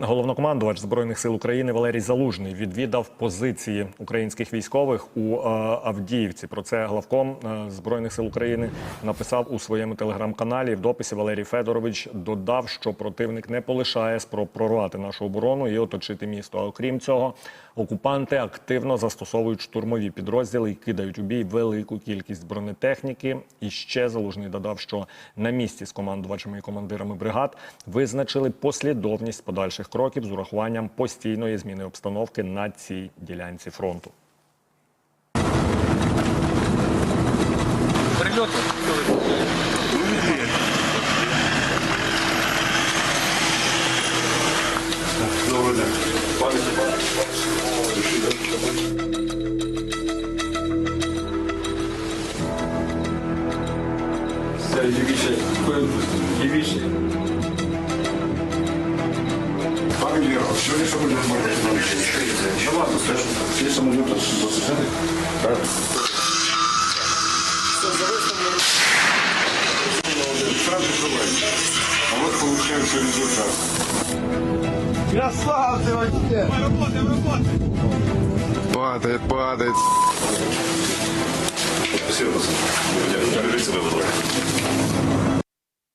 Головнокомандувач збройних сил України Валерій Залужний відвідав позиції українських військових у е, Авдіївці. Про це главком е, збройних сил України написав у своєму телеграм-каналі. В дописі Валерій Федорович додав, що противник не полишає спроб прорвати нашу оборону і оточити місто. А окрім цього, окупанти активно застосовують штурмові підрозділи і кидають у бій велику кількість бронетехніки. І ще залужний додав, що на місці з командувачами і командирами бригад визначили послідовність подальших кроків з урахуванням постійної зміни обстановки на цій ділянці фронту. Прильоти. Все, лівіше, лівіше. Ліро, сьогодні що буде говорити? Ну ладно. Сразу. А вот получается результат. Падает, падает. Спасибо. Дякую. Передайте, будь ласка.